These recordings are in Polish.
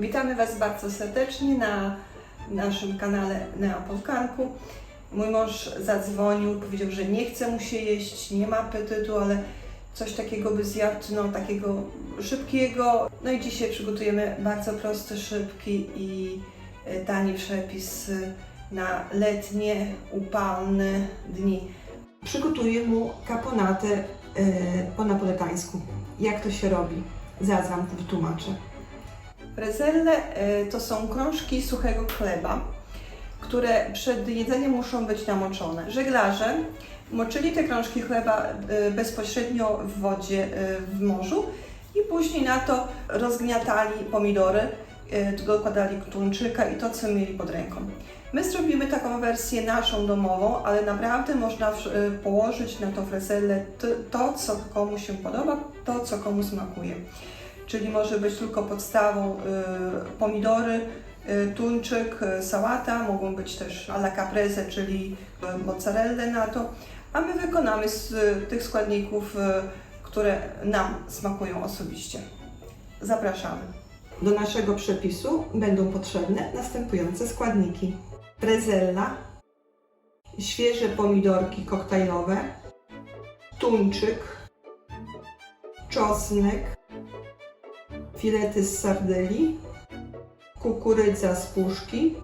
Witamy Was bardzo serdecznie na naszym kanale Neapolkanku. Mój mąż zadzwonił, powiedział, że nie chce mu się jeść, nie ma apetytu, ale coś takiego by zjadł, no takiego szybkiego. No i dzisiaj przygotujemy bardzo prosty, szybki i e, tani przepis e, na letnie, upalne dni. Przygotuję mu kaponatę e, po napoletańsku. Jak to się robi? Zaraz Wam wytłumaczę. Prezelle e, to są krążki suchego chleba, które przed jedzeniem muszą być namoczone. Żeglarze moczyli te krążki chleba e, bezpośrednio w wodzie e, w morzu i później na to rozgniatali pomidory, e, dokładali tuńczyka i to, co mieli pod ręką. My zrobimy taką wersję naszą domową, ale naprawdę można e, położyć na to frezelle t- to, co komu się podoba, to, co komu smakuje czyli może być tylko podstawą y, pomidory, y, tuńczyk, y, sałata, mogą być też alla caprese, czyli y, mozzarella na to, a my wykonamy z y, tych składników, y, które nam smakują osobiście. Zapraszamy. Do naszego przepisu będą potrzebne następujące składniki. Prezella, świeże pomidorki koktajlowe, tuńczyk, czosnek, filety z sardyli, kukurydza z puszki,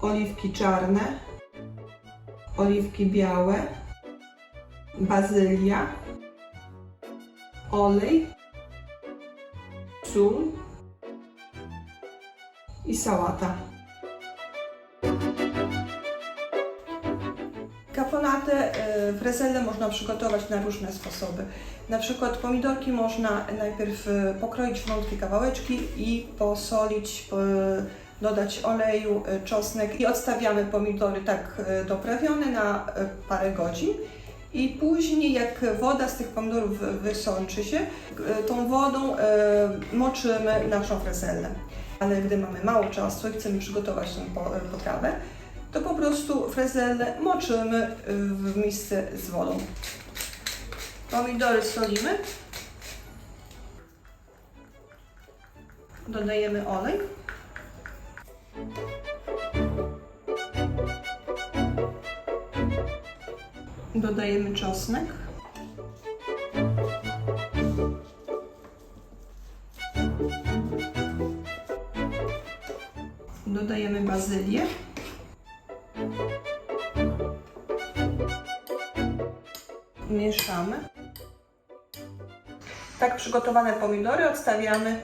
oliwki czarne, oliwki białe, bazylia, olej, sól i sałata. Kaponatę, y, prezelle można przygotować na różne sposoby. Na przykład pomidorki można najpierw y, pokroić w malutkie kawałeczki i posolić, y, dodać oleju, czosnek i odstawiamy pomidory tak doprawione na parę godzin. I później jak woda z tych pomidorów wy- wysączy się, tą wodą moczymy naszą frezellę. Ale gdy mamy mało czasu i chcemy przygotować tę po- potrawę, to po prostu frezelle moczymy w misce z wodą. Pomidory solimy. Dodajemy olej. Dodajemy czosnek. Dodajemy bazylię. Mieszamy. Tak przygotowane pomidory odstawiamy,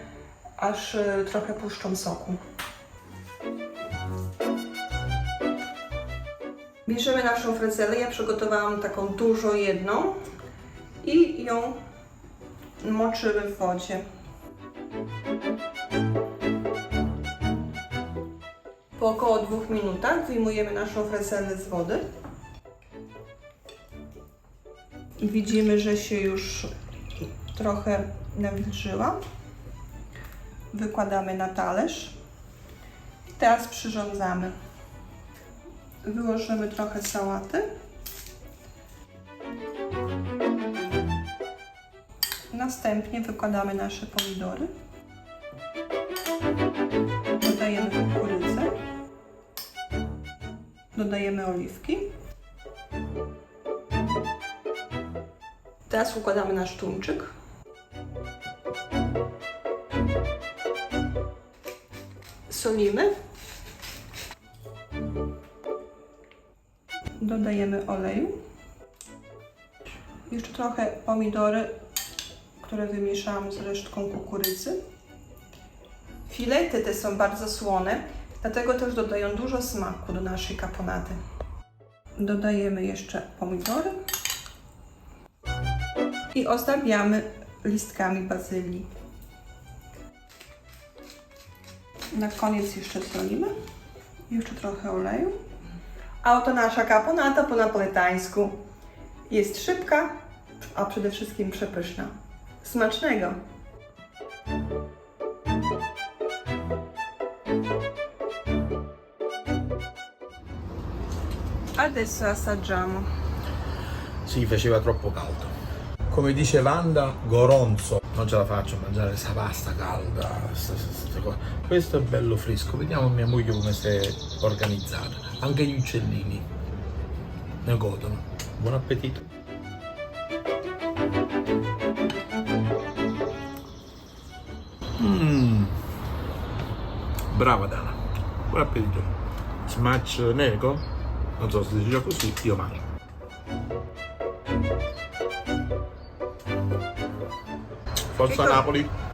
aż y, trochę puszczą soku. Bierzemy naszą frezelę. Ja przygotowałam taką dużą jedną i ją moczymy w wodzie. Po około dwóch minutach wyjmujemy naszą frezelę z wody. Widzimy, że się już trochę nawilżyła. Wykładamy na talerz. I teraz przyrządzamy. Wyłożymy trochę sałaty. Następnie wykładamy nasze pomidory. Dodajemy kukurydzę. Dodajemy oliwki. Teraz układamy nasz tuńczyk. Solimy. Dodajemy oleju. Jeszcze trochę pomidory, które wymieszałam z resztką kukurydzy. Filety te są bardzo słone, dlatego też dodają dużo smaku do naszej kaponaty. Dodajemy jeszcze pomidory i ozdabiamy listkami bazylii. Na koniec jeszcze solimy. Jeszcze trochę oleju. A oto nasza kaponata po napoletańsku. Jest szybka, a przede wszystkim przepyszna. Smacznego! Adesso assaggiamo. Sì, faceva troppo caldo. Come dice Wanda, goronzo. Non ce la faccio a mangiare questa pasta calda. sta- sta- sta. Questo è bello fresco. Vediamo mia moglie come si è organizzata. Anche gli uccellini ne godono. Buon appetito. Mmm. Brava Dana. Buon appetito. Smash nego? Non so se si dice così, io mangio. Con Sanapoli.